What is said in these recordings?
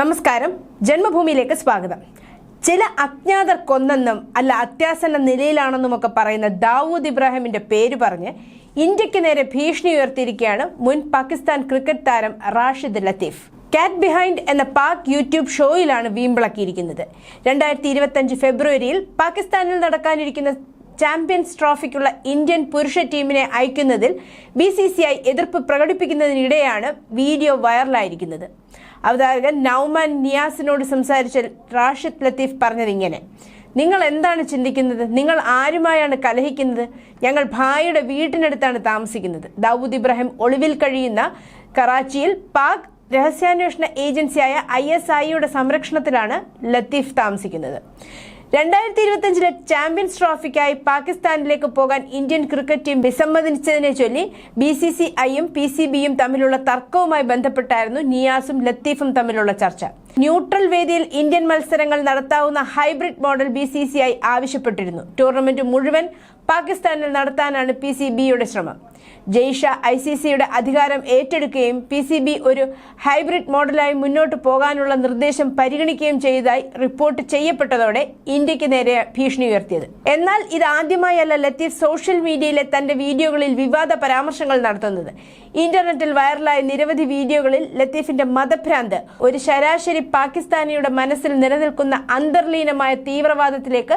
നമസ്കാരം. ജന്മഭൂമിയിലേക്ക് സ്വാഗതം. ചില അജ്ഞാതർ കൊന്നെന്നും അല്ല അത്യാസന്ന നിലയിലാണെന്നും ഒക്കെ പറയുന്ന ദാവൂദ് ഇബ്രാഹിമിന്റെ പേര് പറഞ്ഞ് ഇന്ത്യയ്ക്ക് നേരെ ഭീഷണി ഉയർത്തിയിരിക്കുകയാണ് മുൻ പാകിസ്ഥാൻ ക്രിക്കറ്റ് താരം റാഷിദ് ലത്തീഫ്. കാറ്റ് ബിഹൈൻഡ് എന്ന പാക് യൂട്യൂബ് ഷോയിലാണ് വീമ്പിളക്കിയിരിക്കുന്നത്. രണ്ടായിരത്തി ഇരുപത്തഞ്ച് ഫെബ്രുവരിയിൽ പാകിസ്ഥാനിൽ നടക്കാനിരിക്കുന്ന ചാമ്പ്യൻസ് ട്രോഫിക്കുള്ള ഇന്ത്യൻ പുരുഷ ടീമിനെ അയക്കുന്നതിൽ ബി സി സി ഐ എതിർപ്പ് പ്രകടിപ്പിക്കുന്നതിനിടെയാണ് വീഡിയോ വൈറലായിരിക്കുന്നത്. അവതാരകൻ നൗമൻ നിയാസിനോട് സംസാരിച്ച റാഷിദ് ലത്തീഫ് പറഞ്ഞത് ഇങ്ങനെ. നിങ്ങൾ എന്താണ് ചിന്തിക്കുന്നത്? നിങ്ങൾ ആരുമായാണ് കലഹിക്കുന്നത്? ഞങ്ങൾ ഭായിയുടെ വീട്ടിനടുത്താണ് താമസിക്കുന്നത്. ദാവൂദ് ഇബ്രാഹിം ഒളിവിൽ കഴിയുന്ന കറാച്ചിയിൽ പാക് രഹസ്യാന്വേഷണ ഏജൻസിയായ ഐ എസ് ഐയുടെ സംരക്ഷണത്തിലാണ് ലത്തീഫ് താമസിക്കുന്നത്. രണ്ടായിരത്തി ഇരുപത്തിയഞ്ചിലെ ചാമ്പ്യൻസ് ട്രോഫിക്കായി പാകിസ്ഥാനിലേക്ക് പോകാൻ ഇന്ത്യൻ ക്രിക്കറ്റ് ടീം വിസമ്മതിച്ചതിനെ ചൊല്ലി ബി സി സി ഐയും പി സി ബിയും തമ്മിലുള്ള തർക്കവുമായി ബന്ധപ്പെട്ടായിരുന്നു നിയാസും ലത്തീഫും തമ്മിലുള്ള ചർച്ച. ന്യൂട്രൽ വേദിയിൽ ഇന്ത്യൻ മത്സരങ്ങൾ നടത്താവുന്ന hybrid model B C C I ആവശ്യപ്പെട്ടിരുന്നു. ടൂർണമെന്റ് മുഴുവൻ പാകിസ്ഥാനിൽ നടത്താനാണ് പി സി ബിയുടെ ശ്രമം. ജയ്ഷ ഐ സി സിയുടെ അധികാരം ഏറ്റെടുക്കുകയും പി സി ബി ഒരു ഹൈബ്രിഡ് മോഡലായി മുന്നോട്ട് പോകാനുള്ള നിർദ്ദേശം പരിഗണിക്കുകയും ചെയ്തതായി റിപ്പോർട്ട് ചെയ്യപ്പെട്ടതോടെ ഇന്ത്യയ്ക്ക് നേരെ ഭീഷണി ഉയർത്തിയത്. എന്നാൽ ഇത് ആദ്യമായല്ല ലത്തീഫ് സോഷ്യൽ മീഡിയയിലെ തന്റെ വീഡിയോകളിൽ വിവാദ പരാമർശങ്ങൾ നടത്തുന്നത്. ഇന്റർനെറ്റിൽ വൈറലായ നിരവധി വീഡിയോകളിൽ ലത്തീഫിന്റെ മതഭ്രാന്ത് ഒരു ശരാശരി പാകിസ്ഥാനിയുടെ മനസ്സിൽ നിലനിൽക്കുന്ന അന്തർലീനമായ തീവ്രവാദത്തിലേക്ക്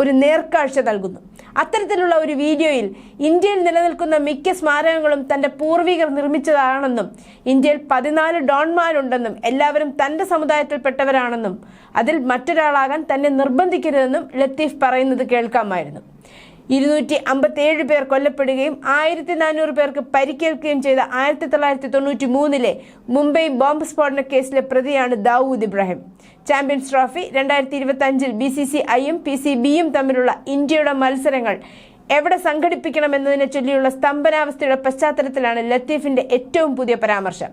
ഒരു നേർക്കാഴ്ച നൽകുന്നു. അത്തരത്തിലുള്ള ഒരു വീഡിയോയിൽ ഇന്ത്യയിൽ നിലനിൽക്കുന്ന മിക്ക സ്മാരകങ്ങളും തന്റെ പൂർവികർ നിർമ്മിച്ചതാണെന്നും ഇന്ത്യയിൽ പതിനാല് ഡോൺമാരുണ്ടെന്നും എല്ലാവരും തന്റെ സമുദായത്തിൽപ്പെട്ടവരാണെന്നും അതിൽ മറ്റൊരാളാകാൻ തന്നെ നിർബന്ധിക്കരുതെന്നും ലത്തീഫ് പറയുന്നത് കേൾക്കാമായിരുന്നു. ഇരുന്നൂറ്റി അമ്പത്തിയേഴ് പേർ കൊല്ലപ്പെടുകയും ആയിരത്തി നാനൂറ് പേർക്ക് പരിക്കേൽക്കുകയും ചെയ്ത ആയിരത്തി തൊള്ളായിരത്തി തൊണ്ണൂറ്റി മൂന്നിലെ മുംബൈ ബോംബ് സ്ഫോടന കേസിലെ പ്രതിയാണ് ദാവൂദ് ഇബ്രാഹിം. ചാമ്പ്യൻസ് ട്രോഫി രണ്ടായിരത്തി ഇരുപത്തി അഞ്ചിൽ ബി സി സി ഐയും പി സി ബിയും തമ്മിലുള്ള ഇന്ത്യയുടെ മത്സരങ്ങൾ എവിടെ സംഘടിപ്പിക്കണമെന്നതിനെ ചൊല്ലിയുള്ള സ്തംഭനാവസ്ഥയുടെ പശ്ചാത്തലത്തിലാണ് ലത്തീഫിന്റെ ഏറ്റവും പുതിയ പരാമർശം.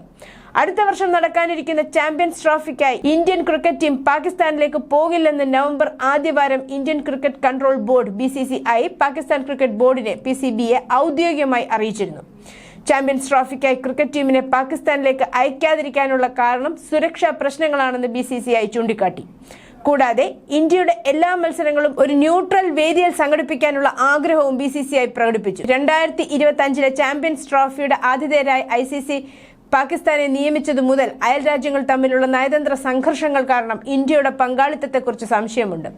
അടുത്ത വർഷം നടക്കാനിരിക്കുന്ന ചാമ്പ്യൻസ് ട്രോഫിക്കായി ഇന്ത്യൻ ക്രിക്കറ്റ് ടീം പാകിസ്ഥാനിലേക്ക് പോകില്ലെന്ന് നവംബർ ആദ്യവാരം Indian cricket control board B C C I Pakistan cricket ബോർഡിനെ P C ബിയെ ഔദ്യോഗികമായി അറിയിച്ചിരുന്നു. ചാമ്പ്യൻസ് ട്രോഫിക്കായി ക്രിക്കറ്റ് ടീമിനെ പാകിസ്ഥാനിലേക്ക് അയക്കാതിരിക്കാനുള്ള കാരണം സുരക്ഷാ പ്രശ്നങ്ങളാണെന്ന് ബി സി സി ഐ ചൂണ്ടിക്കാട്ടി. കൂടാതെ ഇന്ത്യയുടെ എല്ലാ മത്സരങ്ങളും ഒരു ന്യൂട്രൽ വേദിയിൽ സംഘടിപ്പിക്കാനുള്ള ആഗ്രഹവും ബി സി സി ഐ പ്രകടിപ്പിച്ചു. രണ്ടായിരത്തി ഇരുപത്തി അഞ്ചിലെ ചാമ്പ്യൻസ് ട്രോഫിയുടെ ആതിഥേയരായി ഐ സി സി പാകിസ്ഥാനെ നിയമിച്ചതു മുതൽ അയൽ രാജ്യങ്ങൾ തമ്മിലുള്ള നയതന്ത്ര സംഘർഷങ്ങൾ കാരണം ഇന്ത്യയുടെ പങ്കാളിത്തത്തെക്കുറിച്ച് സംശയമുണ്ട്.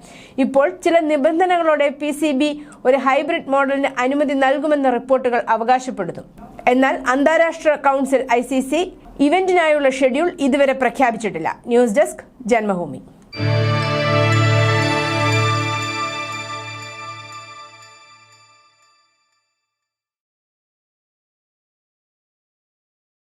ഇപ്പോൾ ചില നിബന്ധനകളോടെ പി സി ബി ഒരു ഹൈബ്രിഡ് മോഡലിന് അനുമതി നൽകുമെന്ന റിപ്പോർട്ടുകൾ അവകാശപ്പെടുന്നു. എന്നാൽ അന്താരാഷ്ട്ര കൗൺസിൽ ഐ സി സി ഇവന്റിനായുള്ള ഷെഡ്യൂൾ ഇതുവരെ പ്രഖ്യാപിച്ചിട്ടില്ല. News desk Janmabhoomi. Thank you.